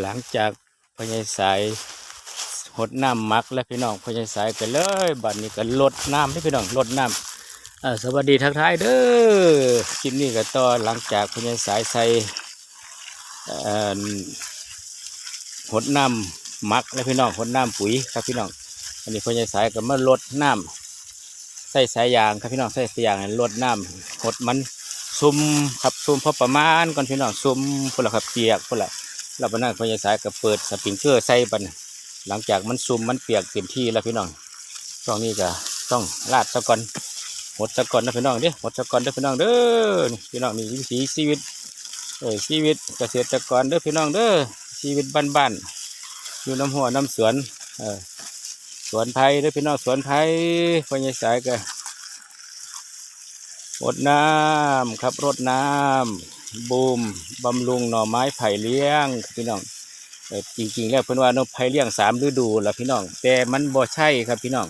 หลังจากพญายสายหดน้ำมักแล้วพี่น้องพญายสายกันเลยบัดนี้ก็ลดน้ำให้พี่น้องลดน้ำสวัสดีทักทายเด้อคลิปนี้ก็ต่อหลังจากพญายสายใส่หดน้ำมักแล้วพี่น้องหดน้ำปุ๋ยครับพี่น้องอันนี้พญายสายก็มาลดน้ำใส่สายยางครับพี่น้องใส่สายยางให้ลดน้ำหดมันซุ่มครับซุ่มพอประมาณก่อนพี่น้องซุ่มพุ่นละครับเปียกพุ่นละ แล้ววันนั้นพญาสายก็เปิดสปริงเกอร์ใส่บันหลังจากมันซุ่มมันเปียกเต็มที่แล้วพี่น้องช่วงนี้ก็ต้องลาดตะกอนหดตะกอนนะพี่น้องเด้หดตะกอนเด้อพี่น้องเด้อพี่น้องนี่วิถีชีวิตเออชีวิตเกษตรกรเด้อพี่น้องเด้อชีวิตบ้านๆอยู่น้ำหัวน้ำสวนเออสวนไผ่เด้อพี่น้องสวนไผ่พญาสายก็รดน้ำครับรดน้ำ บูมบำรุงหน่อไม้ไผ่เลี้ยงพี่น้องเออจริงๆแล้วเพิ่อนว่าหน่อไผ่เลี้ยงสามฤดูละพี่น้อง แต่มันบ่ใช่ครับพี่น้อง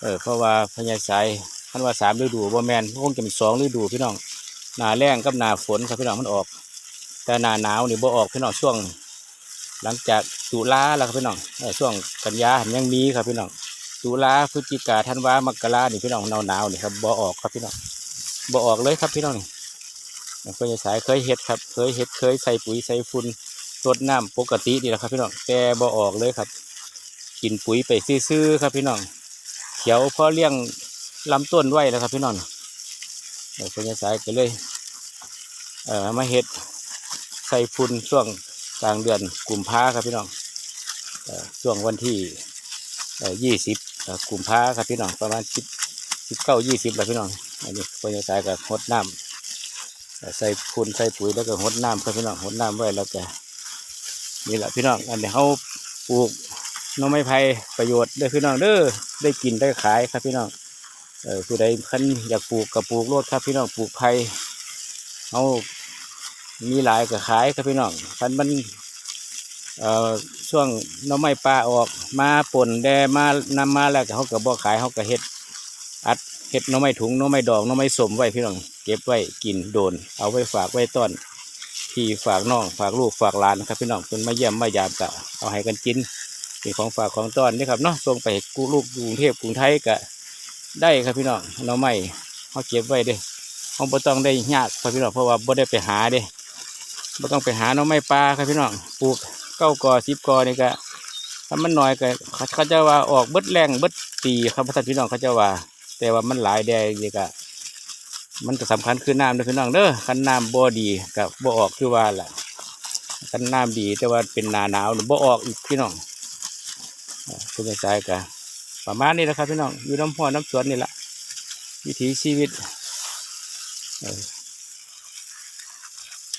เออเพราะว่าพญาสายท่านว่าสามฤดูบ่แมนคงจะมีสองฤดูพี่น้องหนาแล้งกับหนาฝนครับพี่น้องมันออก แต่หนาหนาวนี่บ่ออกพี่น้องช่วง หลังจากตุลาแล้วครับพี่น้องช่วงกันยายังมีครับพี่น้องตุลาพฤศจิกาธันวามกรานี่พี่น้องหนาวหนาวนี่ครับบ่ออกครับพี่น้องบ่ออกเลยครับพี่น้องนี่ เคยสายเคยเห็ดครับ เคยเห็ดเคยใส่ปุ๋ยใส่ฝุ่นรดน้ำปกตินี่แหละครับพี่น้องแต่บ่ออกเลยครับ กินปุ๋ยไปซื่อๆครับพี่น้องเขียวเพราะเลี้ยงลำต้นไว้แล้วครับพี่น้องเดี๋ยวเคยสายก็เลยเอ่อมาเห็ดใส่ฝุ่นช่วงกลางเดือนกุมภาครับพี่น้องช่วงวันที่ยี่สิบกุมภาครับพี่น้องประมาณสิบสิบเก้ายี่สิบแล้วพี่น้องอันนี้เคยสายก็งดน้ำ ใส่คูนใส่ปุ๋ยแล้วก็หดน้ำครับพี่น้องหดน้ำไว้แล้วก็นี่แหละพี่น้องอันนี้เขาปลูกน้องไม้ไผ่ประโยชน์เด้พี่น้องเด้อได้กินได้ขายครับพี่น้องเออผู้ใดคันอยากปลูกกับปลูกโลดครับพี่น้องปลูกไผ่เขามีหลายก็ขายครับพี่น้องคันมันเอ่อช่วงน้องไม้ป่าออกมาป่นแดมานำมาแล้วก็เขาก็บ่ขายเขาก็เฮ็ดอัด เห็ดน้องไม้ถุงน้องไม้ดอกน้องไม้สมไว้พี่น้องเก็บไว้กินโดน เอาไว้ฝากไว้ต้อนพี่ฝากน้องฝากลูกฝากหลานนะครับพี่น้องเป็นมาเยี่ยมมายามกะเอาให้กันกินเป็นของฝากของต้อนนี่ครับเนาะส่งไปให้กูลูกกรุงเทพกรุงไทยก็ได้ครับพี่น้องน้องไม้เขาเก็บไว้เด้เขาบ่ต้องได้ยากครับพี่น้องเพราะว่าบ่ได้ไปหาเด้บ่ต้องไปหาน้องไม้ปลาครับพี่น้องปลูกเก้ากอสิบกอนี่ก็ถ้ามันน้อยก็เขาเขาจะว่าออกเบิดแรงเบิดปีครับพ่ท่านพี่น้องเขาจะว่า แต่ว่ามันหลายแดงนี่ก็มันก็สำคัญคือน้ำเด้อพี่น้องเด้อคันน้ำบ่ดีกับบ่ออกคือว่าล่ะคันน้ำดีแต่ว่าเป็นหนาหนาวบ่ออกอีกพี่น้องอ่าคุณยายก็ประมาณนี้แหละครับพี่น้องอยู่น้ำหัวน้ำสวนนี่แหละวิถีชีวิต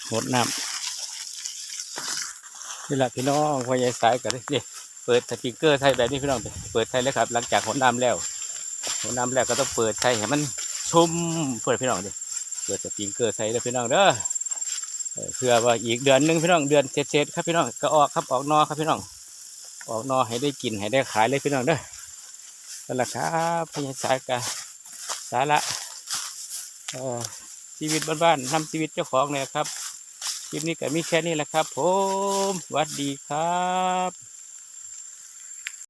หดน้ำนี่แหละพี่น้องพอยายสายกันนี่เปิดสปริงเกอร์ไทยแบบนี้พี่น้องเปิดไทยเลยครับ หลังจากหดน้ำแล้ว หัวน้ำแรกก็ต้องเปิดใส่ให้มันชุ่มเปิดพี่น้องดิเปิดสปริงเกอร์ใส่เด้อพี่น้องเด้อเพื่อว่าอีกเดือนหนึงพี่น้องเดือนเจ็ดครับพี่น้องก็ออกครับออกนอครับพี่น้องออกนอให้ได้กินให้ได้ขายเลยพี่น้องเด้อนั่นแหละครับพญาสายกาสาระชีวิตบ้านๆทำชีวิตเจ้าของเนี่ยครับคลิปนี้ก็มีแค่นี้แหละครับ ผมสวัสดีครับ